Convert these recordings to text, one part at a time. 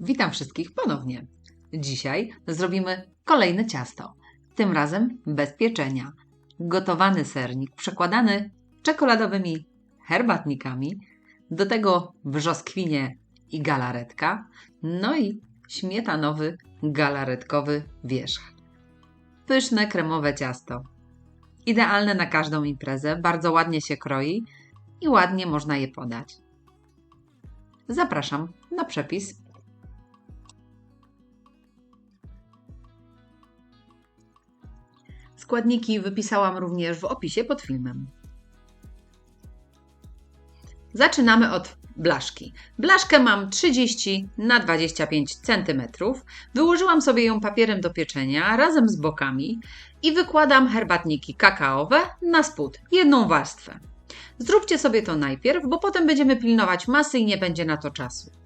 Witam wszystkich ponownie. Dzisiaj zrobimy kolejne ciasto. Tym razem bez pieczenia. Gotowany sernik przekładany czekoladowymi herbatnikami, do tego brzoskwinie i galaretka, no i śmietanowy galaretkowy wierzch. Pyszne kremowe ciasto. Idealne na każdą imprezę, bardzo ładnie się kroi i ładnie można je podać. Zapraszam na przepis. Składniki wypisałam również w opisie pod filmem. Zaczynamy od blaszki. Blaszkę mam 30 na 25 cm. Wyłożyłam sobie ją papierem do pieczenia razem z bokami i wykładam herbatniki kakaowe na spód, jedną warstwę. Zróbcie sobie to najpierw, bo potem będziemy pilnować masy i nie będzie na to czasu.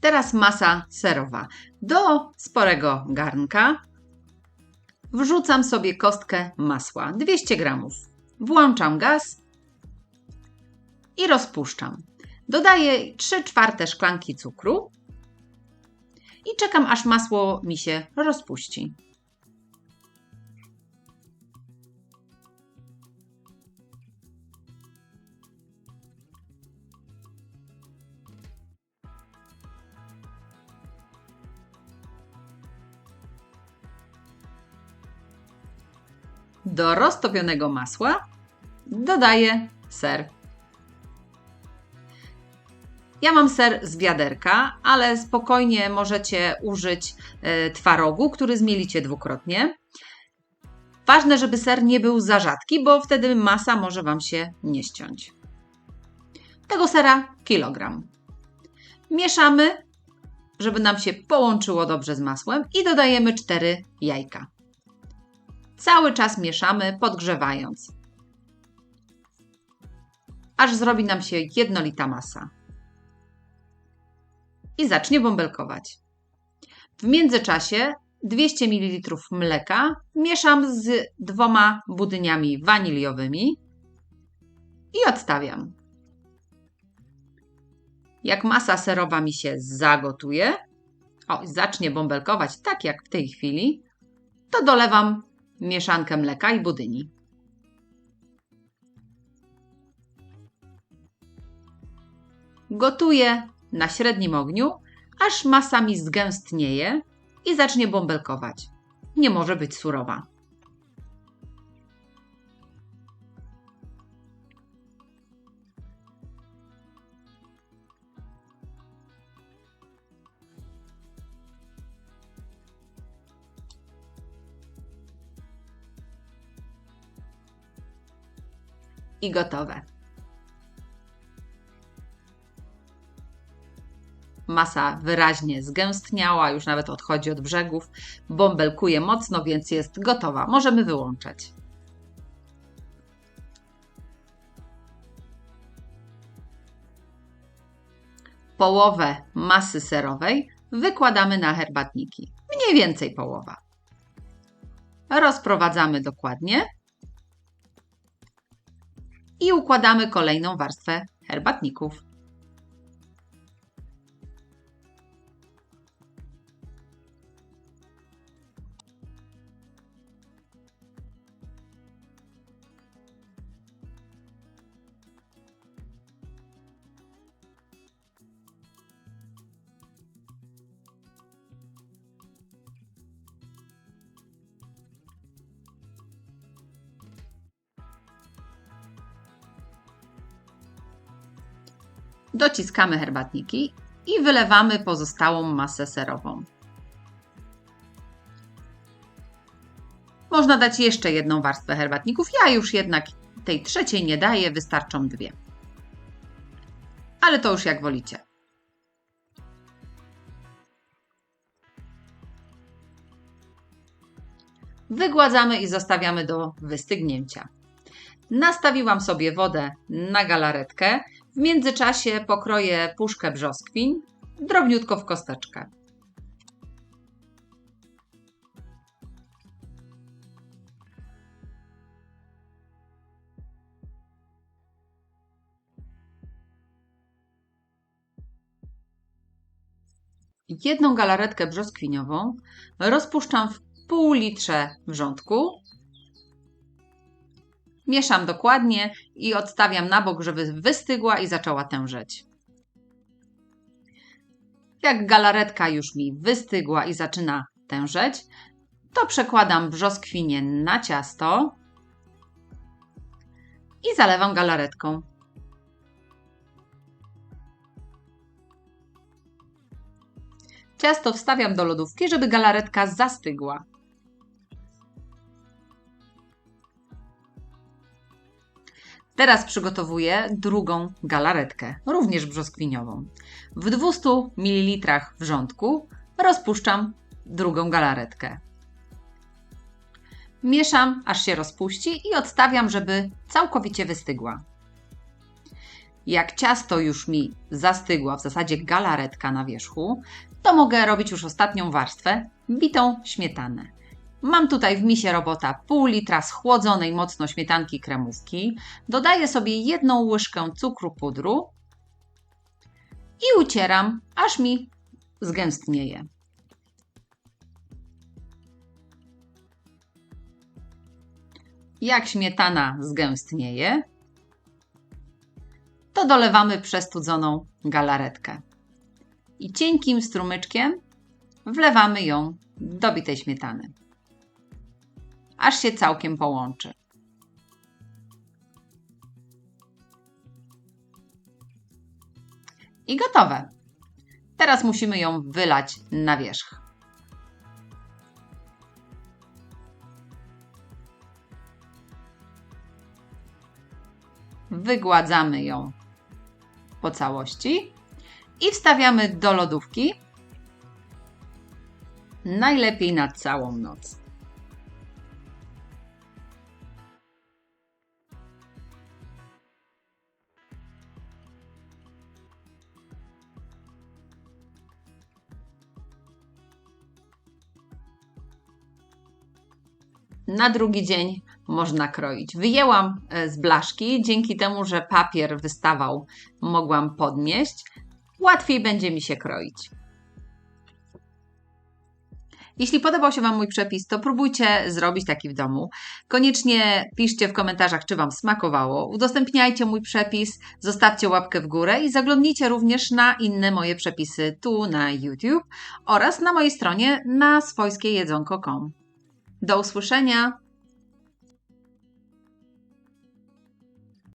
Teraz masa serowa. Do sporego garnka wrzucam sobie kostkę masła 200 gramów. Włączam gaz i rozpuszczam. Dodaję 3 czwarte szklanki cukru i czekam aż masło mi się rozpuści. Do roztopionego masła dodaję ser. Ja mam ser z wiaderka, ale spokojnie możecie użyć y, twarogu, który zmielicie dwukrotnie. Ważne, żeby ser nie był za rzadki, bo wtedy masa może Wam się nie ściąć. Tego sera kilogram. Mieszamy, żeby nam się połączyło dobrze z masłem i dodajemy 4 jajka. Cały czas mieszamy, podgrzewając, aż zrobi nam się jednolita masa. I zacznie bąbelkować. W międzyczasie 200 ml mleka mieszam z dwoma budyniami waniliowymi i odstawiam. Jak masa serowa mi się zagotuje, o, zacznie bąbelkować tak jak w tej chwili, to dolewam mieszankę mleka i budyni. Gotuję na średnim ogniu, aż masa mi zgęstnieje i zacznie bąbelkować. Nie może być surowa. I gotowe. Masa wyraźnie zgęstniała, już nawet odchodzi od brzegów, bąbelkuje mocno, więc jest gotowa. Możemy wyłączać. Połowę masy serowej wykładamy na herbatniki. Mniej więcej połowa. Rozprowadzamy dokładnie i układamy kolejną warstwę herbatników. Dociskamy herbatniki i wylewamy pozostałą masę serową. Można dać jeszcze jedną warstwę herbatników. Ja już jednak tej trzeciej nie daję, wystarczą dwie. Ale to już jak wolicie. Wygładzamy i zostawiamy do wystygnięcia. Nastawiłam sobie wodę na galaretkę. W międzyczasie pokroję puszkę brzoskwin drobniutko w kosteczkę. Jedną galaretkę brzoskwiniową rozpuszczam w pół litrze wrzątku. Mieszam dokładnie i odstawiam na bok, żeby wystygła i zaczęła tężeć. Jak galaretka już mi wystygła i zaczyna tężeć, to przekładam brzoskwinię na ciasto i zalewam galaretką. Ciasto wstawiam do lodówki, żeby galaretka zastygła. Teraz przygotowuję drugą galaretkę, również brzoskwiniową. W 200 ml wrzątku rozpuszczam drugą galaretkę. Mieszam, aż się rozpuści i odstawiam, żeby całkowicie wystygła. Jak ciasto już mi zastygła, w zasadzie galaretka na wierzchu, to mogę robić już ostatnią warstwę, bitą śmietanę. Mam tutaj w misie robota pół litra schłodzonej mocno śmietanki kremówki. Dodaję sobie jedną łyżkę cukru pudru i ucieram, aż mi zgęstnieje. Jak śmietana zgęstnieje, to dolewamy przestudzoną galaretkę. I cienkim strumyczkiem wlewamy ją do bitej śmietany aż się całkiem połączy. I gotowe. Teraz musimy ją wylać na wierzch. Wygładzamy ją po całości i wstawiamy do lodówki. Najlepiej na całą noc. Na drugi dzień można kroić. Wyjęłam e, z blaszki, dzięki temu, że papier wystawał, mogłam podnieść. Łatwiej będzie mi się kroić. Jeśli podobał się Wam mój przepis, to próbujcie zrobić taki w domu. Koniecznie piszcie w komentarzach, czy Wam smakowało. Udostępniajcie mój przepis, zostawcie łapkę w górę i zaglądnijcie również na inne moje przepisy tu na YouTube oraz na mojej stronie na swojskiejedzonko.com. Do usłyszenia!